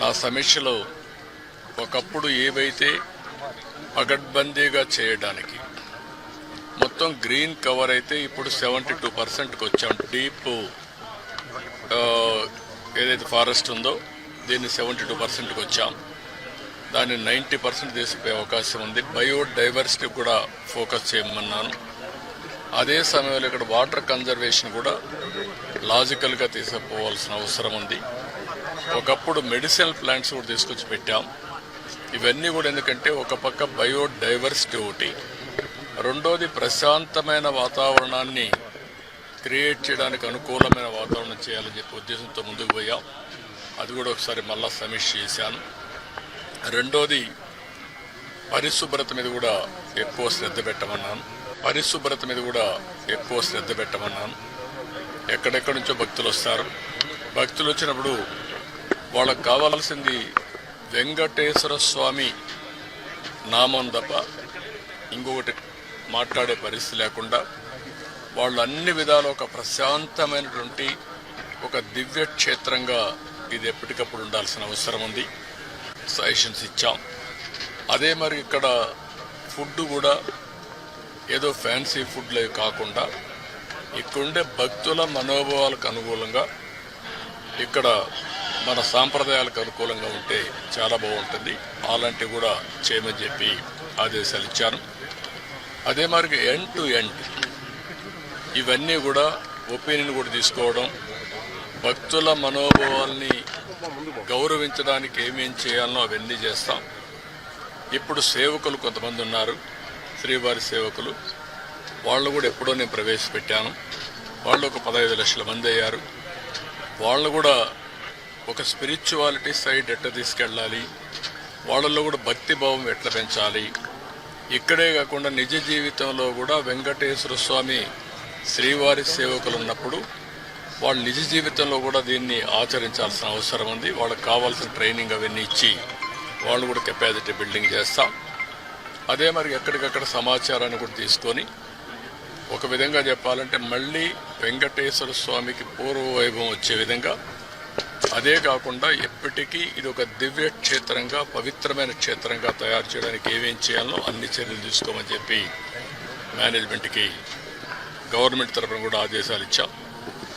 నా సమీక్షలో ఒకప్పుడు ఏవైతే పగడ్బందీగా చేయడానికి మొత్తం గ్రీన్ కవర్ అయితే ఇప్పుడు సెవెంటీ టూ పర్సెంట్కి వచ్చాం. డీప్ ఏదైతే ఫారెస్ట్ ఉందో దీన్ని సెవెంటీ టూ పర్సెంట్కి వచ్చాం. దాన్ని నైంటీ పర్సెంట్ తీసిపోయే అవకాశం ఉంది. బయోడైవర్సిటీ కూడా ఫోకస్ చేయమన్నాను. అదే సమయంలో ఇక్కడ వాటర్ కన్జర్వేషన్ కూడా లాజికల్గా తీసుకుపోవాల్సిన అవసరం ఉంది. ఒకప్పుడు మెడిసినల్ ప్లాంట్స్ కూడా తీసుకొచ్చి పెట్టాం. ఇవన్నీ కూడా ఎందుకంటే ఒక పక్క బయోడైవర్సిటీ ఒకటి. రెండోది ప్రశాంతమైన వాతావరణాన్ని క్రియేట్ చేయడానికి అనుకూలమైన వాతావరణం చేయాలని చెప్పి ఉద్దేశంతో ముందుకు పోయాం. అది కూడా ఒకసారి మళ్ళా సమీక్ష చేశాను. రెండోది పరిశుభ్రత మీద కూడా ఎక్కువ శ్రద్ధ పెట్టమన్నాను. పరిశుభ్రత మీద కూడా ఎక్కువ శ్రద్ధ పెట్టమన్నాను. ఎక్కడెక్కడి నుంచో భక్తులు వస్తారు. భక్తులు వచ్చినప్పుడు వాళ్ళకు కావాల్సింది వెంకటేశ్వర స్వామి నామం తప్ప ఇంకొకటి మాట్లాడే పరిస్థితి లేకుండా వాళ్ళు అన్ని విధాలు ఒక ప్రశాంతమైనటువంటి ఒక దివ్య క్షేత్రంగా ఇది ఎప్పటికప్పుడు ఉండాల్సిన అవసరం ఉంది. సజెషన్స్ ఇచ్చాం. అదే మరి ఇక్కడ ఫుడ్ కూడా ఏదో ఫ్యాన్సీ ఫుడ్లే కాకుండా ఇక్కడుండే భక్తుల మనోభావాలకు అనుకూలంగా ఇక్కడ మన సాంప్రదాయాలకు అనుకూలంగా ఉంటే చాలా బాగుంటుంది. అలాంటివి కూడా చేయమని చెప్పి ఆదేశాలు ఇచ్చాను. అదే మరి ఎండ్ టు ఎండ్ ఇవన్నీ కూడా ఒపీనియన్ కూడా తీసుకోవడం భక్తుల మనోభావాల్ని గౌరవించడానికి ఏమేం చేయాలనో అవన్నీ చేస్తాం. ఇప్పుడు సేవకులు కొంతమంది ఉన్నారు శ్రీవారి సేవకులు. వాళ్ళు కూడా ఎప్పుడో నేను ప్రవేశపెట్టాను. వాళ్ళు ఒక పదహైదు లక్షల మంది అయ్యారు. వాళ్ళు కూడా ఒక స్పిరిచువాలిటీ సైడ్ ఎట్లా తీసుకెళ్ళాలి? వాళ్ళల్లో కూడా భక్తి భావం ఎట్లా పెంచాలి? ఇక్కడే కాకుండా నిజ జీవితంలో కూడా వెంకటేశ్వర స్వామి శ్రీవారి సేవకులు ఉన్నప్పుడు వాళ్ళు నిజ జీవితంలో కూడా దీన్ని ఆచరించాల్సిన అవసరం ఉంది. వాళ్ళకి కావాల్సిన ట్రైనింగ్ అవన్నీ ఇచ్చి వాళ్ళు కూడా కెపాసిటీ బిల్డింగ్ చేస్తాం. అదే మరి ఎక్కడికక్కడ సమాచారాన్ని కూడా తీసుకొని ఒక విధంగా చెప్పాలంటే మళ్ళీ వెంకటేశ్వర స్వామికి పూర్వ వైభవం వచ్చే విధంగా అదే కాకుండా ఎప్పటికీ ఇది ఒక దివ్య క్షేత్రంగా పవిత్రమైన క్షేత్రంగా తయారు చేయడానికి ఏమేం చేయాలో అన్ని చర్యలు తీసుకోమని చెప్పి మేనేజ్మెంట్కి గవర్నమెంట్ తరఫున కూడా ఆదేశాలు ఇచ్చాం.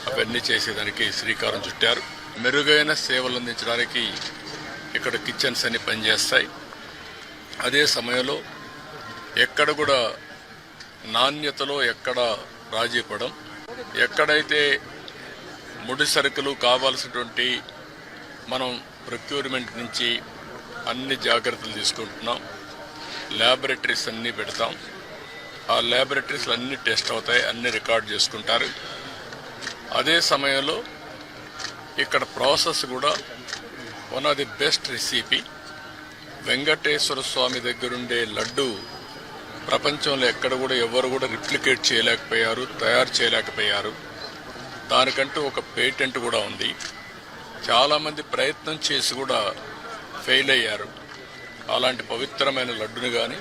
అవన్నీ చేసేదానికి శ్రీకారం చుట్టారు. మెరుగైన సేవలు అందించడానికి ఇక్కడ కిచెన్స్ అన్ని పనిచేస్తాయి. అదే సమయంలో ఎక్కడ కూడా నాణ్యతలో ఎక్కడ రాజీ పడం ఎక్కడైతే ముడి సరుకులు కావాల్సినటువంటి మనం ప్రొక్యూర్మెంట్ నుంచి అన్ని జాగ్రత్తలు తీసుకుంటున్నాం. ల్యాబొరేటరీస్ అన్నీ పెడతాం. ఆ ల్యాబొరేటరీస్లో అన్ని టెస్ట్ అవుతాయి అన్ని రికార్డ్ చేసుకుంటారు. అదే సమయంలో ఇక్కడ ప్రాసెస్ కూడా one of the best recipe Venkateswara Swamy దగ్గరుండే లడ్డు ప్రపంచంలో ఎక్కడ కూడా ఎవరు కూడా రిప్లికేట్ చేయలేకపోయారు తయారు చేయలేకపోయారు. దానికంటూ ఒక పేటెంట్ కూడా ఉంది. చాలామంది ప్రయత్నం చేసి కూడా ఫెయిల్ అయ్యారు. అలాంటి పవిత్రమైన లడ్డుని కానీ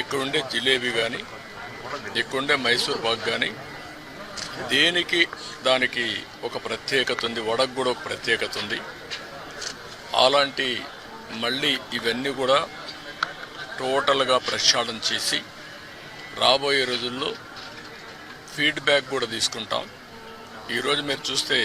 ఇక్కడుండే జిలేబీ కానీ ఇక్కడుండే మైసూర్ పాక్ కానీ దేనికి దానికి ఒక ప్రత్యేకత ఉంది వడకు కూడా ఒక ప్రత్యేకత ఉంది. అలాంటి మళ్ళీ ఇవన్నీ కూడా టోటల్గా ప్రక్షాళన చేసి రాబోయే రోజుల్లో ఫీడ్బ్యాక్ కూడా తీసుకుంటాం. ఈరోజు మీరు చూస్తే